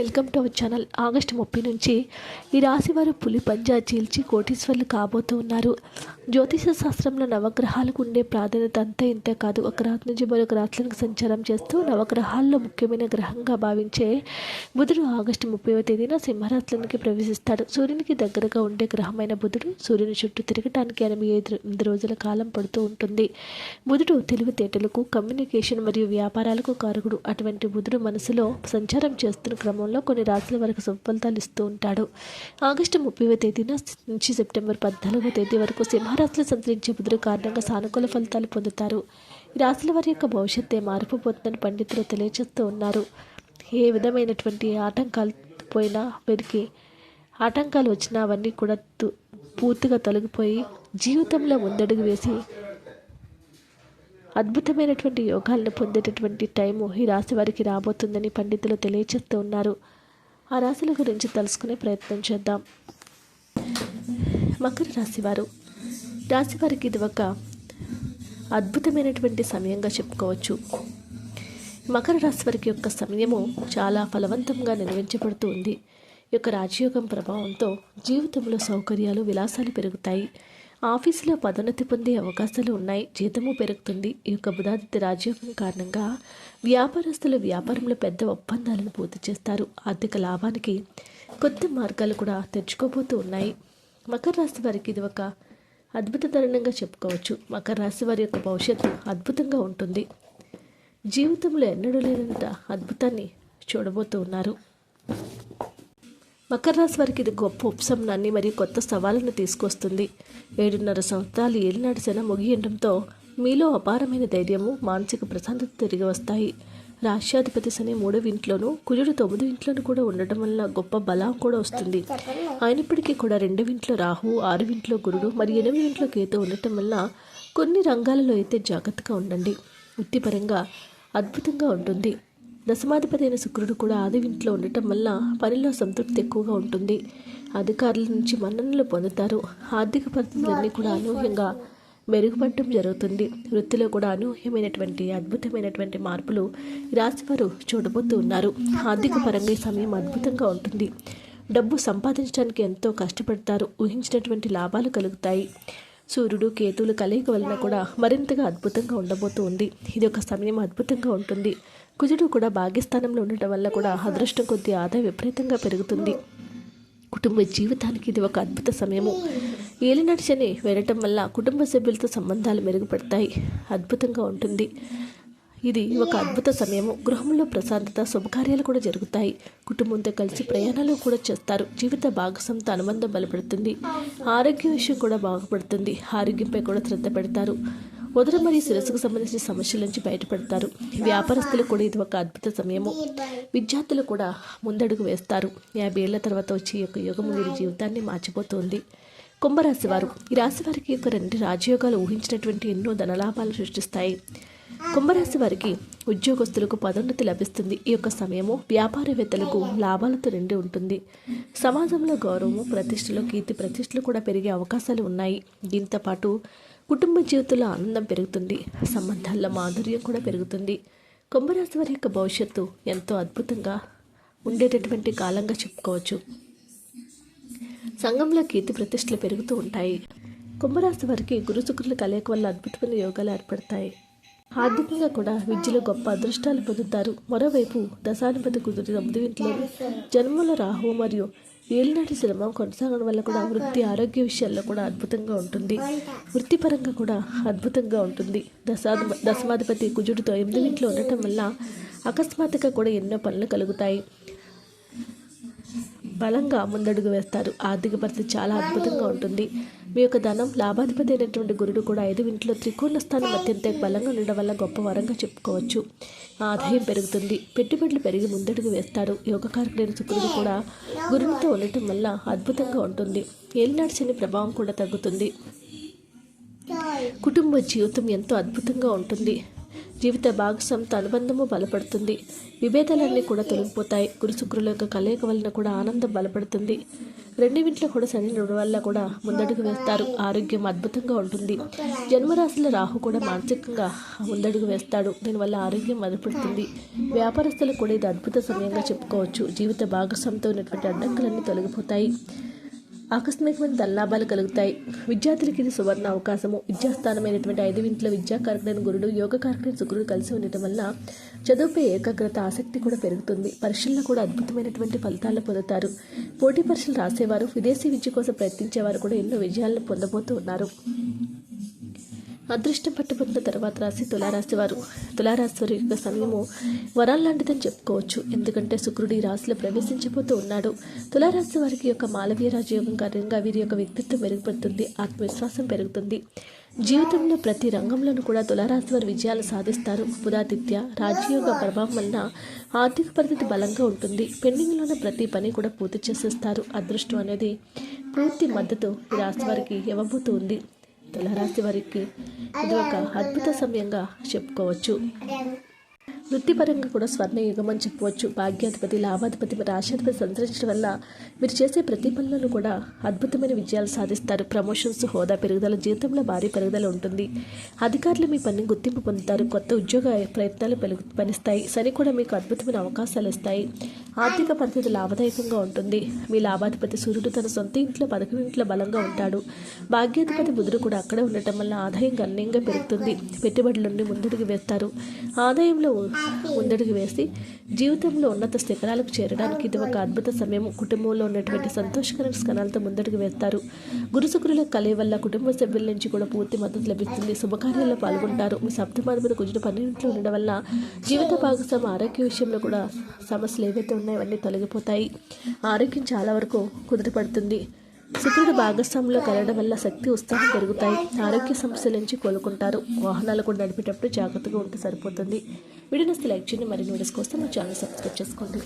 Welcome to our channel August ముప్పై నుంచి ఈ రాశి వారు పులి పంజా చీల్చి కోటీశ్వర్లు కాబోతూ ఉన్నారు. జ్యోతిష శాస్త్రంలో నవగ్రహాలకు ఉండే ప్రాధాన్యత అంతా ఇంతే కాదు. ఒక రాత్రి నుంచి మరొక రాత్రులకు సంచారం చేస్తూ నవగ్రహాల్లో ముఖ్యమైన గ్రహంగా భావించే బుధుడు ఆగస్టు ముప్పైవ తేదీన సింహరాశిలోనికి ప్రవేశిస్తాడు. సూర్యునికి దగ్గరగా ఉండే గ్రహమైన బుధుడు సూర్యుని చుట్టూ తిరగటానికి ఎనభై ఐదు ఎనిమిది రోజుల కాలం పడుతూ ఉంటుంది. బుధుడు తెలివితేటలకు కమ్యూనికేషన్ మరియు వ్యాపారాలకు కారకుడు. అటువంటి బుధుడు మనసులో సంచారం చేస్తున్న క్రమంలో కొన్ని రాశుల వరకు సుఫలితాలు ఇస్తూ ఉంటాడు. ఆగస్టు ముప్పైవ తేదీన నుంచి సెప్టెంబర్ పద్నాలుగవ తేదీ వరకు సింహరాశిలో సంచరించే బుధుడు కారణంగా సానుకూల ఫలితాలు పొందుతారు. ఈ రాశుల వారి యొక్క భవిష్యత్తే మారిపోతుందని పండితులు తెలియజేస్తూ ఉన్నారు. ఏ విధమైనటువంటి ఆటంకాలు పోయినా వీరికి ఆటంకాలు వచ్చినా అవన్నీ కూడా పూర్తిగా తొలగిపోయి జీవితంలో ముందడుగు వేసి అద్భుతమైనటువంటి యోగాలను పొందేటటువంటి టైము ఈ రాశి వారికి రాబోతుందని పండితులు తెలియజేస్తూ ఉన్నారు. ఆ రాశుల గురించి తెలుసుకునే ప్రయత్నం చేద్దాం. మకర రాశి వారు రాశి వారికి ఇది ఒక అద్భుతమైనటువంటి సమయంగా చెప్పుకోవచ్చు. మకర రాశి వారికి యొక్క సమయము చాలా ఫలవంతంగా నిర్వహించబడుతూ ఉంది. ఈ యొక్క రాజయోగం ప్రభావంతో జీవితంలో సౌకర్యాలు విలాసాలు పెరుగుతాయి. ఆఫీసులో పదోన్నతి పొందే అవకాశాలు ఉన్నాయి. జీతము పెరుగుతుంది. ఈ యొక్క బుధాదిత్య రాజయోగం కారణంగా వ్యాపారస్తులు వ్యాపారంలో పెద్ద ఒప్పందాలను పూర్తి చేస్తారు. ఆర్థిక లాభానికి కొత్త మార్గాలు కూడా తెచ్చుకోబోతూ ఉన్నాయి. మకర రాశి వారికి ఇది ఒక అద్భుత తరుణంగా చెప్పుకోవచ్చు. మకర రాశి వారి యొక్క భవిష్యత్తు అద్భుతంగా ఉంటుంది. జీవితంలో ఎన్నడూ లేనంత అద్భుతాన్ని చూడబోతూ ఉన్నారు. మకర రాశి వారికి ఇది గొప్ప ఉపశమనాన్ని మరియు కొత్త సవాళ్ళను తీసుకొస్తుంది. ఏడున్నర సంవత్సరాలు ఏలినాటి శన ముగియడంతో మీలో అపారమైన ధైర్యము మానసిక ప్రశాంతత తిరిగి వస్తాయి. రాష్ట్రాధిపతి శని మూడవ ఇంట్లోనూ కుజుడు తొమ్మిది ఇంట్లోనూ కూడా ఉండటం వల్ల గొప్ప బలం కూడా వస్తుంది. అయినప్పటికీ కూడా రెండవ ఇంట్లో రాహు ఆరు ఇంట్లో గురుడు మరి ఎనిమిది ఇంట్లో కేతు ఉండటం వల్ల కొన్ని రంగాలలో అయితే జాగ్రత్తగా ఉండండి. వృత్తిపరంగా అద్భుతంగా ఉంటుంది. దశమాధిపతి అయిన శుక్రుడు కూడా ఆది ఇంట్లో ఉండటం వల్ల పనిలో సంతృప్తి ఎక్కువగా ఉంటుంది. అధికారుల నుంచి మన్ననలు పొందుతారు. ఆర్థిక పరిస్థితులన్నీ కూడా అనూహ్యంగా మెరుగుపడటం జరుగుతుంది. వృత్తిలో కూడా అనూహ్యమైనటువంటి అద్భుతమైనటువంటి మార్పులు రాశివారు చూడబోతూ ఉన్నారు. ఆర్థిక పరంగా ఈ సమయం అద్భుతంగా ఉంటుంది. డబ్బు సంపాదించడానికి ఎంతో కష్టపడతారు. ఊహించినటువంటి లాభాలు కలుగుతాయి. సూర్యుడు కేతువులు కలయిక వలన కూడా మరింతగా అద్భుతంగా ఉండబోతూ ఉంది ఇది ఒక సమయం అద్భుతంగా ఉంటుంది. కుజుడు కూడా భాగ్యస్థానంలో ఉండటం వల్ల కూడా అదృష్టం కొద్ది ఆదాయం విపరీతంగా పెరుగుతుంది. కుటుంబ జీవితానికి ఇది ఒక అద్భుత సమయము. ఏలినాటి శని వెళ్ళటం వల్ల కుటుంబ సభ్యులతో సంబంధాలు మెరుగుపడతాయి. అద్భుతంగా ఉంటుంది. ఇది ఒక అద్భుత సమయము. గృహంలో ప్రశాంతత శుభకార్యాలు కూడా జరుగుతాయి. కుటుంబంతో కలిసి ప్రయాణాలు కూడా చేస్తారు. జీవిత భాగస్వామితో అనుబంధం బలపడుతుంది. ఆరోగ్య విషయం కూడా బాగుపడుతుంది. ఆరోగ్యంపై కూడా శ్రద్ధ పెడతారు. ఉదర మరియు శిరస్సుకు సంబంధించిన సమస్యల నుంచి బయటపడతారు. వ్యాపారస్తులు కూడా ఇది ఒక అద్భుత సమయము. విద్యార్థులు కూడా ముందడుగు వేస్తారు. యాభై ఏళ్ళ తర్వాత వచ్చి ఈ యొక్క యుగం వీరి జీవితాన్ని మార్చిపోతుంది. కుంభరాశి వారు. ఈ రాశి వారికి యొక్క రెండు రాజయోగాలు ఊహించినటువంటి ఎన్నో ధనలాభాలు సృష్టిస్తాయి. కుంభరాశి వారికి ఉద్యోగస్తులకు పదోన్నతి లభిస్తుంది. ఈ యొక్క సమయము వ్యాపారవేత్తలకు లాభాలతో నిండి ఉంటుంది. సమాజంలో గౌరవము ప్రతిష్టలు కీర్తి ప్రతిష్టలు కూడా పెరిగే అవకాశాలు ఉన్నాయి. దీంతో పాటు కుటుంబ జీవితంలో ఆనందం పెరుగుతుంది. సంబంధాల్లో మాధుర్యం కూడా పెరుగుతుంది. కుంభరాశి వారి యొక్క భవిష్యత్తు ఎంతో అద్భుతంగా ఉండేటటువంటి కాలంగా చెప్పుకోవచ్చు. సంఘంలో కీర్తి ప్రతిష్టలు పెరుగుతూ ఉంటాయి. కుంభరాశి వారికి గురు శుక్రుల కలయిక వల్ల అద్భుతమైన యోగాలు ఏర్పడతాయి. ఆర్థికంగా కూడా విద్యలో గొప్ప అదృష్టాలు పొందుతారు. మరోవైపు దశాధిపతి కుదిరి తొమ్మిది ఇంట్లో జన్మల రాహు మరియు ఏలినాటి శ్రమ కొనసాగడం వల్ల కూడా వృత్తి ఆరోగ్య విషయాల్లో కూడా అద్భుతంగా ఉంటుంది. వృత్తిపరంగా కూడా అద్భుతంగా ఉంటుంది. దశాధి దశమాధిపతి కుజుడితో ఎనిమిది ఇంట్లో ఉండటం వల్ల అకస్మాత్తుగా కూడా ఎన్నో పనులు కలుగుతాయి. బలంగా ముందడుగు వేస్తారు. ఆర్థిక పరిస్థితి చాలా అద్భుతంగా ఉంటుంది. మీ యొక్క ధనం లాభాధిపతి అయినటువంటి గురుడు కూడా ఐదు ఇంట్లో త్రికోణ స్థానం అత్యంత బలంగా ఉండడం వల్ల గొప్ప వరంగా చెప్పుకోవచ్చు. ఆదాయం పెరుగుతుంది. పెట్టుబడులు పెరిగి ముందడుగు వేస్తారు. యోగకారకుడైన శుక్రుడు కూడా గురునితో ఉండటం వల్ల అద్భుతంగా ఉంటుంది. ఏలినాటి ప్రభావం కూడా తగ్గుతుంది. కుటుంబ జీవితం ఎంతో అద్భుతంగా ఉంటుంది. జీవిత భాగస్వామితో అనుబంధము బలపడుతుంది. విభేదాలన్నీ కూడా తొలగిపోతాయి. గురు శుక్రుల యొక్క కలయిక వలన కూడా ఆనందం బలపడుతుంది. రెండింటిలో కూడా శని ఉండడం వల్ల కూడా ముందడుగు వేస్తారు. ఆరోగ్యం అద్భుతంగా ఉంటుంది. జన్మరాశుల రాహు కూడా మానసికంగా ముందడుగు వేస్తాడు. దీనివల్ల ఆరోగ్యం మదపడుతుంది వ్యాపారస్తులకు కూడా ఇది అద్భుత సమయంగా చెప్పుకోవచ్చు. జీవిత భాగస్వామితో ఉన్నటువంటి అడ్డంకులన్నీ తొలగిపోతాయి. ఆకస్మికమైన దల్లాభాలు కలుగుతాయి. విద్యార్థులకి ఇది సువర్ణ అవకాశము. విద్యాస్థానమైనటువంటి ఐదు ఇంట్లో విద్యాకారకుడైన గురుడు కార్యక్రమ శుక్రుడు కలిసి ఉండటం వల్ల చదువుపై ఏకాగ్రత ఆసక్తి కూడా పెరుగుతుంది. పరీక్షల్లో కూడా అద్భుతమైనటువంటి ఫలితాలను పొందుతారు. పోటీ పరీక్షలు రాసేవారు విదేశీ విద్య కోసం ప్రయత్నించేవారు కూడా ఎన్నో విజయాలను పొందబోతూ ఉన్నారు. అదృష్టం పట్టుబడిన తర్వాత రాసి తులారాశి వారు. తులారాశి వారి యొక్క సమయము వరాలు లాంటిదని చెప్పుకోవచ్చు. ఎందుకంటే శుక్రుడు ఈ రాశిలో ప్రవేశించబోతూ ఉన్నాడు. తులారాశి వారికి యొక్క మాలవీయ రాజయోగం కారణంగా వీరి యొక్క వ్యక్తిత్వం మెరుగుపడుతుంది. ఆత్మవిశ్వాసం పెరుగుతుంది. జీవితంలో ప్రతి రంగంలోనూ కూడా తులారాశి వారు విజయాలు సాధిస్తారు. బుధాదిత్య రాజయోగ ప్రభావం వలన ఆర్థిక పరిస్థితి బలంగా ఉంటుంది. పెండింగ్లో ఉన్న ప్రతి పని కూడా పూర్తి చేసేస్తారు. అదృష్టం అనేది పూర్తి మద్దతు ఈ రాశి వారికి ఇవ్వబోతూ ఉంది. తులారాశి వారికి ఇది ఒక అద్భుత సమయంగా చెప్పుకోవచ్చు. వృత్తిపరంగా కూడా స్వర్ణ యుగం అని చెప్పవచ్చు. భాగ్యాధిపతి లాభాధిపతి మరి రాష్ట్రాధిపతి సంచరించడం వల్ల మీరు చేసే ప్రతి పనులను కూడా అద్భుతమైన విజయాలు సాధిస్తారు. ప్రమోషన్స్ హోదా పెరుగుదల జీవితంలో భారీ పెరుగుదల ఉంటుంది. అధికారులు మీ పని గుర్తింపు పొందుతారు. కొత్త ఉద్యోగ ప్రయత్నాలు పెరుగు పనిస్తాయి. శని కూడా మీకు అద్భుతమైన అవకాశాలు ఇస్తాయి. ఆర్థిక పరిస్థితి లాభదాయకంగా ఉంటుంది. మీ లాభాధిపతి సూర్యుడు తన సొంత ఇంట్లో పదకొండు ఇంట్లో బలంగా ఉంటాడు. భాగ్యాధిపతి బుధుడు కూడా అక్కడే ఉండటం వల్ల ఆదాయం గణనీయంగా పెరుగుతుంది. పెట్టుబడుల నుండి ముందడుగు వేస్తారు. ఆదాయంలో ముందడుగు వేసి జీవితంలో ఉన్నత శిఖరాలకు చేరడానికి ఇది ఒక అద్భుత సమయం. కుటుంబంలో ఉన్నటువంటి సంతోషకర స్కణాలతో ముందడుగు వేస్తారు. గురు కలయి వల్ల కుటుంబ సభ్యుల నుంచి కూడా పూర్తి మద్దతు లభిస్తుంది. శుభకార్యాల్లో పాల్గొంటారు. మీ సప్తమాధిపతి కుజుడు పన్నెండింట్లో ఉండడం వల్ల జీవిత భాగస్వామి ఆరోగ్య విషయంలో కూడా సమస్యలు ఏవైతే ఉన్నాయో అవన్నీ తొలగిపోతాయి. ఆరోగ్యం చాలా వరకు కుదిరిపడుతుంది శుక్రుడు భాగస్వామిలో కలగడం వల్ల శక్తి ఉత్సాహం పెరుగుతాయి. ఆరోగ్య సమస్యల నుంచి కోలుకుంటారు. వాహనాలు కూడా నడిపేటప్పుడు జాగ్రత్తగా ఉంటే సరిపోతుంది. వీడియోని లైక్ చేయండి. మరిన్ని వీడియోస్ కోసం మా ఛానల్ సబ్స్క్రైబ్ చేసుకోండి.